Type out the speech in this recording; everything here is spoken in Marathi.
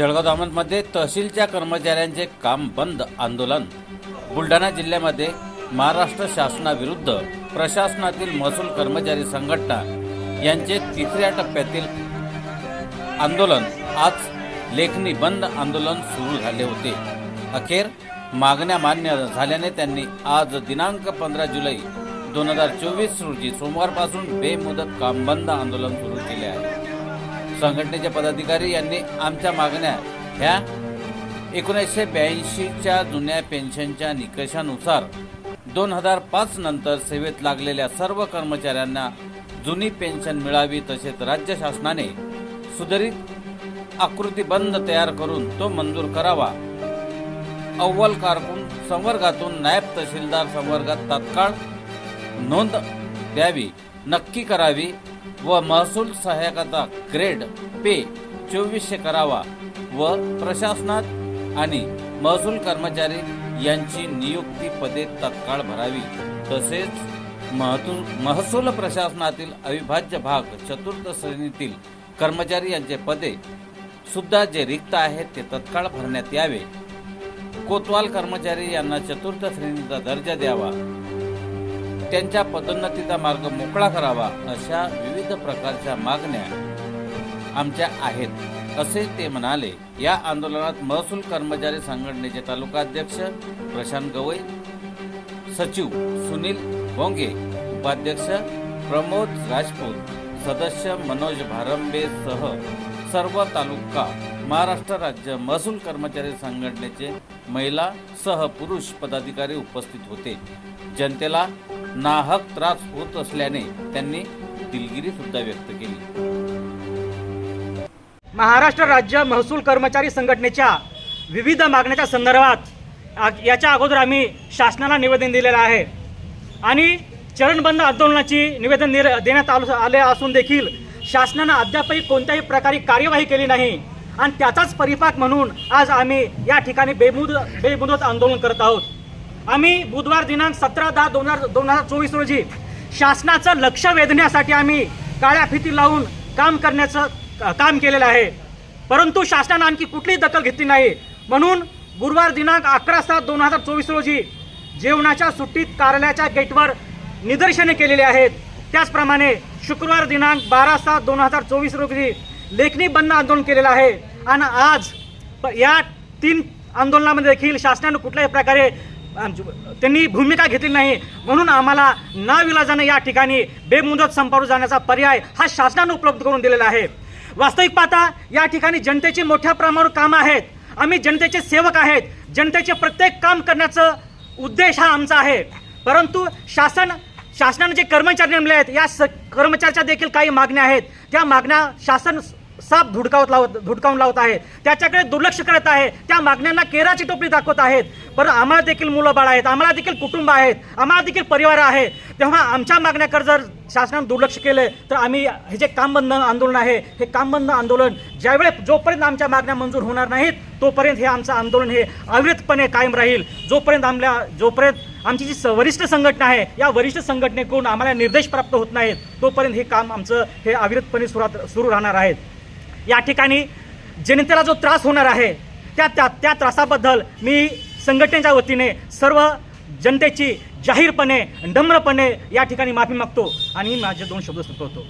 जळगाव दामनमध्ये तहसीलच्या कर्मचाऱ्यांचे काम बंद आंदोलन. बुलढाणा जिल्ह्यामध्ये महाराष्ट्र शासनाविरुद्ध प्रशासनातील महसूल कर्मचारी संघटना यांचे तिसऱ्या टप्प्यातील आंदोलन. आज लेखनी बंद आंदोलन सुरू झाले होते. अखेर मागण्या मान्य झाल्याने त्यांनी आज दिनांक पंधरा जुलै दोन हजार चोवीस रोजी सोमवारपासून बेमुदत काम बंद आंदोलन सुरू केले आहे. संघटनेचे पदाधिकारी यांनी आमच्या मागण्या ह्या एकोणीसशे ब्याऐंशीच्या जुन्या पेन्शनच्या निकषानुसार दोन हजार पाच नंतर सेवेत लागलेल्या सर्व कर्मचाऱ्यांना जुनी पेन्शन मिळावी तसेच राज्य शासनाने सुधारित आकृतीबंध तयार करून तो मंजूर करावा. अव्वल कारकून संवर्गातून नायब तहसीलदार संवर्गात तात्काळ नोंद द्यावी नक्की करावी व महसूल सहाय्यकता ग्रेड पे चोवीसशे करावा व प्रशासनात आणि महसूल कर्मचारी यांची नियुक्ती पदे तत्काळ भरावी. तसेच महतूल महसूल प्रशासनातील अविभाज्य भाग चतुर्थ श्रेणीतील कर्मचारी यांचे पदे सुद्धा जे रिक्त आहेत ते तत्काळ भरण्यात यावे. कोतवाल कर्मचारी यांना चतुर्थ श्रेणीचा दर्जा द्यावा. त्यांच्या पदोन्नतीचा मार्ग मोकळा करावा अशा विविध प्रकारच्या मागण्या आमच्या आहेत असे ते म्हणाले. या आंदोलनात महसूल कर्मचारी संघटनेचे तालुकाध्यक्ष प्रशांत गवई सचिव सुनील भोंगे उपाध्यक्ष प्रमोद राजपूत सदस्य मनोज भारंबे सह सर्व तालुका महाराष्ट्र राज्य महसूल कर्मचारी संघटनेचे महिला सह पुरुष पदाधिकारी उपस्थित होते. जनतेला नाहक त्रास होत असल्याने त्यांनी दिलगिरी सुद्धा व्यक्त केली. महाराष्ट्र राज्य महसूल कर्मचारी संघटनेच्या विविध मागण्याच्या संदर्भात याच्या अगोदर आम्ही शासनाला निवेदन दिलेलं आहे. आणि चरणबंद आंदोलनाची निवेदन देण्यात आलं आले असून देखील शासनानं अद्यापही कोणत्याही प्रकारे कार्यवाही केली नाही. आणि त्याचाच परिपाक म्हणून आज आम्ही या ठिकाणी बेमुद बेमुदत आंदोलन करत आहोत. आम्ही बुधवार दिनांक सतरा दहा दोन हजार दोन हजार चोवीस रोजी शासनाचं लक्ष वेधण्यासाठी आम्ही काळ्या फिती लावून काम करण्याचं काम केलेलं आहे. परंतु शासनानं आणखी कुठलीही दखल घेतली नाही. म्हणून गुरुवार दिनांक अकरा सात दोन हजार चोवीस रोजी जेवणाच्या सुट्टीत कार्यालयाच्या गेटवर निदर्शने केलेली आहेत. त्याचप्रमाणे शुक्रवार दिनांक बारा सात दोन हजार चोवीस रोजी लेखनी बंद आंदोलन केलेलं आहे. आणि आज प- या तीन आंदोलनामध्ये देखील शासनानं कुठल्याही प्रकारे त्यांनी भूमिका घेतली नाही. म्हणून आम्हाला नाविलाजानं या ठिकाणी बेमुदत संपावर जाण्याचा पर्याय हा शासनानं उपलब्ध करून दिलेला आहे. वास्तविक पाहता या ठिकाणी जनतेची मोठ्या प्रमाणावर कामं आहेत. आम्ही जनतेचे सेवक आहेत. जनतेचे प्रत्येक काम करण्याचं उद्देश हा आमचा आहे. परंतु शासन शासनाने जे कर्मचारी नेमले आहेत या स कर्मचाऱ्याच्या देखील काही मागण्या आहेत. त्या मागण्या शासन साफ धुडकावत लावत धुडकावून लावत आहे. त्याच्याकडे दुर्लक्ष करत आहे. त्या मागण्यांना केराची टोपली दाखवत आहेत. पण आम्हाला देखील मुलं बाळ आहेत. आम्हाला देखील कुटुंब आहेत. आम्हाला देखील परिवार आहे. तेव्हा आमच्या मागण्याकडे जर शासनानं दुर्लक्ष केलं तर आम्ही हे जे काम बंद आंदोलन आहे हे काम बंद आंदोलन ज्यावेळेस जोपर्यंत आमच्या मागण्या मंजूर होणार नाहीत तोपर्यंत हे आमचं आंदोलन हे अविरतपणे कायम राहील. जोपर्यंत आमल्या जोपर्यंत आमची जी स- वरिष्ठ संघटना आहे या वरिष्ठ संघटनेकडून आम्हाला निर्देश प्राप्त होत नाहीत तोपर्यंत हे काम आमचं हे अविरतपणे सुरात सुरू राहणार आहेत. या ठिकाणी जनतेला जो त्रास होणार आहे त्या त्या त्या त्रासाबद्दल मी संघटनेच्या वतीने सर्व जनतेची जाहीरपणे नम्रपणे या ठिकाणी माफी मागतो आणि माझे दोन शब्द सुचवतो